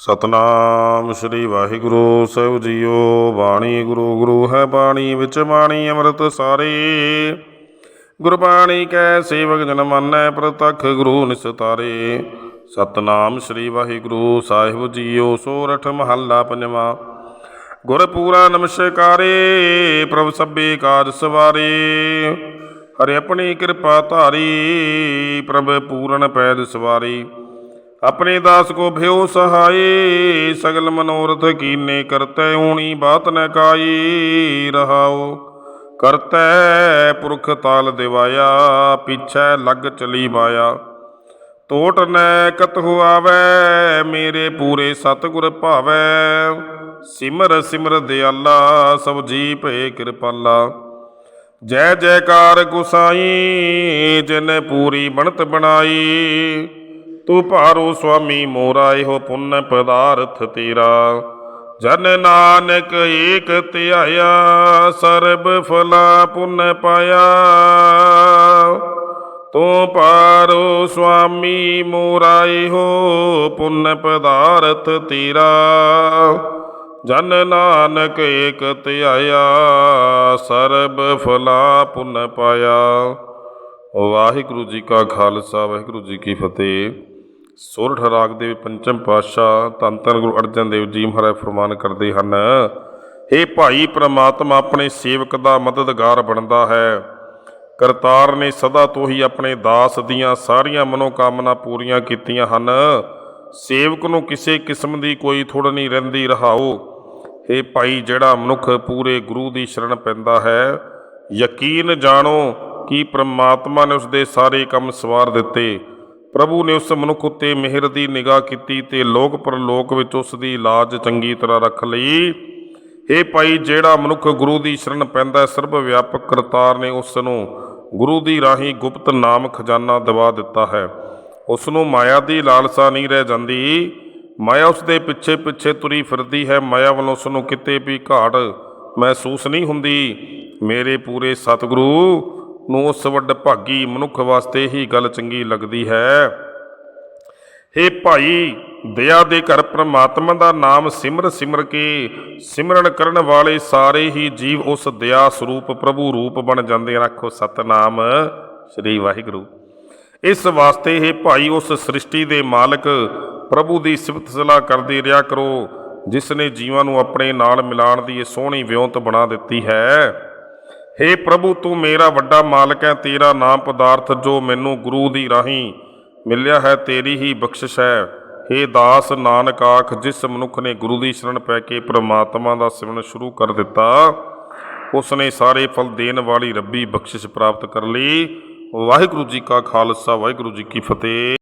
ਸਤਨਾਮ ਸ੍ਰੀ ਵਾਹਿਗੁਰੂ, ਸਾਹਿਬ ਜੀਓ, ਬਾਣੀ ਗੁਰੂ ਗੁਰੂ ਹੈ ਬਾਣੀ, ਵਿੱਚ ਬਾਣੀ ਅੰਮ੍ਰਿਤ ਸਾਰੇ। ਗੁਰਬਾਣੀ ਕੈ ਸੇਵਕ ਜਨ ਮਾਨੈ, ਪ੍ਰਤੱਖ ਗੁਰੂ ਨਿਸਤਾਰੇ ਸਤਨਾਮ ਸ੍ਰੀ ਵਾਹਿਗੁਰੂ, ਸਾਹਿਬ ਜੀਓ, ਸੋਰਠ ਮਹੱਲਾ ਪੰਜਵਾ। ਗੁਰ ਪੂਰਾ ਨਮਸਕਾਰੇ, ਪ੍ਰਭ ਸਭੇ ਕਾਜ ਸਵਾਰੇ। ਹਰਿ ਆਪਣੀ ਕਿਰਪਾ ਧਾਰੀ, ਪ੍ਰਭ ਪੂਰਨ ਪੈਦ ਸਵਾਰੀ। ਆਪਣੇ ਦਾਸ ਕੋ ਭਿਓ ਸਹਾਈ, ਸਗਲ ਮਨੋਰਥ ਕੀਨੇ ਕਰਤੈ ਊਣੀ ਬਾਤ ਨ ਕਾਈ ਰਹਾਓ ਕਰਤੈ ਪੁਰਖ ਤਾਲ ਦਿਵਾਇਆ, ਪਿਛੈ ਲੱਗ ਚਲੀ ਮਾਇਆ। ਟੋਟ ਨੈ ਕਤਹੁ ਆਵੈ ਮੇਰੇ ਪੂਰੇ ਸਤਿਗੁਰ ਭਾਵੈ। ਸਿਮਰ ਸਿਮਰ ਦਿਆਲਾ, ਸਭ ਜੀ ਭਏ ਕਿਰਪਾਲਾ। ਜੈ ਜੈਕਾਰ ਗੁਸਾਈ, ਜਿਨ ਪੂਰੀ ਬਣਤ ਬਣਾਈ ਤੂੰ ਭਾਰੋ ਸੁਆਮੀ ਮੋਰਾ ਇਹੋ ਪੁੰਨ ਪਦਾਰਥ ਤੇਰਾ ਜਨ ਨਾਨਕ ਏਕ ਧਿਆਇਆ ਸਰਬ ਫਲਾ ਪੁੰਨ ਪਾਇਆ ਤੂੰ ਪਾਰੋ ਸੁਆਮੀ ਮੋਰਾ ਇਹੋ ਪੁੰਨ ਪਦਾਰਥ ਤੇਰਾ ਜਨ ਨਾਨਕ ਏਕ ਧਿਆਇਆ ਸਰਬ ਫਲਾ ਪੁੰਨ ਪਾਇਆ ਵਾਹਿਗੁਰੂ ਜੀ ਕਾ ਖਾਲਸਾ ਵਾਹਿਗੁਰੂ ਜੀ ਕੀ ਫਤਿਹ ਸੋਰਠ ਰਾਗ ਦੇ ਪੰਚਮ ਪਾਤਸ਼ਾਹ ਧੰਨ ਧੰਨ ਗੁਰੂ ਅਰਜਨ ਦੇਵ ਜੀ ਮਹਾਰਾਜ ਫਰਮਾਨ ਕਰਦੇ ਹਨ ਇਹ ਭਾਈ ਪ੍ਰਮਾਤਮਾ, ਆਪਣੇ ਸੇਵਕ ਦਾ ਮਦਦਗਾਰ ਬਣਦਾ ਹੈ। ਕਰਤਾਰ ਨੇ ਸਦਾ ਤੋਂ ਹੀ ਆਪਣੇ ਦਾਸ ਦੀਆਂ ਸਾਰੀਆਂ ਮਨੋਕਾਮਨਾ ਪੂਰੀਆਂ ਕੀਤੀਆਂ ਹਨ। ਸੇਵਕ ਨੂੰ ਕਿਸੇ ਕਿਸਮ ਦੀ ਕੋਈ ਥੁੜ ਨਹੀਂ ਰਹਿੰਦੀ, ਰਹਾਓ। ਇਹ ਭਾਈ, ਜਿਹੜਾ ਮਨੁੱਖ ਪੂਰੇ ਗੁਰੂ ਦੀ ਸ਼ਰਨ ਪੈਂਦਾ ਹੈ, ਯਕੀਨ ਜਾਣੋ ਕਿ ਪ੍ਰਮਾਤਮਾ ਨੇ ਉਸ ਦੇ ਸਾਰੇ ਕੰਮ ਸਵਾਰ ਦਿੱਤੇ। ਪ੍ਰਭੂ ਨੇ ਉਸ ਮਨੁੱਖ ਉੱਤੇ ਮਿਹਰ ਦੀ ਨਿਗਾਹ ਕੀਤੀ ਤੇ ਲੋਕ ਪਰਲੋਕ ਵਿੱਚ ਉਸ ਦੀ ਲਾਜ ਚੰਗੀ ਤਰ੍ਹਾਂ ਰੱਖ ਲਈ। ਇਹ ਭਾਈ, ਜਿਹੜਾ ਮਨੁੱਖ ਗੁਰੂ ਦੀ ਸ਼ਰਨ ਪੈਂਦਾ ਸਰਬ ਵਿਆਪਕ ਕਰਤਾਰ ਨੇ ਉਸ ਨੂੰ ਗੁਰੂ ਦੀ ਰਾਹੀਂ ਗੁਪਤ ਨਾਮ ਖਜ਼ਾਨਾ ਦਵਾ ਦਿੱਤਾ ਹੈ। ਉਸ ਨੂੰ ਮਾਇਆ ਦੀ ਲਾਲਸਾ ਨਹੀਂ ਰਹਿ ਜਾਂਦੀ। ਮਾਇਆ ਉਸ ਦੇ ਪਿੱਛੇ ਪਿੱਛੇ ਤੁਰੀ ਫਿਰਦੀ ਹੈ। ਮਾਇਆ ਵੱਲੋਂ ਉਸ ਨੂੰ ਕਿਤੇ ਵੀ ਘਾਟ ਮਹਿਸੂਸ ਨਹੀਂ ਹੁੰਦੀ। ਮੇਰੇ ਪੂਰੇ ਸਤਿਗੁਰੂ ਨੂੰ ਉਸ ਵੱਡ ਭਾਗੀ ਮਨੁੱਖ ਵਾਸਤੇ ਹੀ ਗੱਲ ਚੰਗੀ ਲੱਗਦੀ ਹੈ। ਹੇ ਭਾਈ, ਦਇਆ ਦੇ ਘਰ ਪ੍ਰਮਾਤਮਾ ਦਾ ਨਾਮ ਸਿਮਰ ਸਿਮਰ ਕੇ ਸਿਮਰਨ ਕਰਨ ਵਾਲੇ ਸਾਰੇ ਹੀ ਜੀਵ ਉਸ ਦਇਆ ਸਰੂਪ ਪ੍ਰਭੂ ਰੂਪ ਬਣ ਜਾਂਦੇ ਰੱਖੋ ਸਤਨਾਮ ਸ੍ਰੀ ਵਾਹਿਗੁਰੂ। ਇਸ ਵਾਸਤੇ ਇਹ ਭਾਈ, ਉਸ ਸ੍ਰਿਸ਼ਟੀ ਦੇ ਮਾਲਕ ਪ੍ਰਭੂ ਦੀ ਸਿਫਤ ਸਲਾਹ ਕਰਦੇ ਰਿਹਾ ਕਰੋ ਜਿਸ ਨੇ ਜੀਵਾਂ ਨੂੰ ਆਪਣੇ ਨਾਲ ਮਿਲਾਣ ਦੀ ਇਹ ਸੋਹਣੀ ਵਿਉਂਤ ਬਣਾ ਦਿੱਤੀ ਹੈ। ਹੇ ਪ੍ਰਭੂ, ਤੂੰ ਮੇਰਾ ਵੱਡਾ ਮਾਲਕ ਹੈ, ਤੇਰਾ ਨਾਮ ਪਦਾਰਥ ਜੋ ਮੈਨੂੰ ਗੁਰੂ ਦੀ ਰਾਹੀਂ ਮਿਲਿਆ ਹੈ, ਤੇਰੀ ਹੀ ਬਖਸ਼ਿਸ਼ ਹੈ। ਹੇ ਦਾਸ ਨਾਨਕ ਆਖ, ਜਿਸ ਮਨੁੱਖ ਨੇ ਗੁਰੂ ਦੀ ਸ਼ਰਨ ਪੈ ਕੇ ਪ੍ਰਮਾਤਮਾ ਦਾ ਸਿਮਰਨ ਸ਼ੁਰੂ ਕਰ ਦਿੱਤਾ ਉਸ ਨੇ ਸਾਰੇ ਫਲ ਦੇਣ ਵਾਲੀ ਰੱਬੀ ਬਖਸ਼ਿਸ਼ ਪ੍ਰਾਪਤ ਕਰ ਲਈ। ਵਾਹਿਗੁਰੂ ਜੀ ਕਾ ਖਾਲਸਾ, ਵਾਹਿਗੁਰੂ ਜੀ ਕੀ ਫਤਿਹ।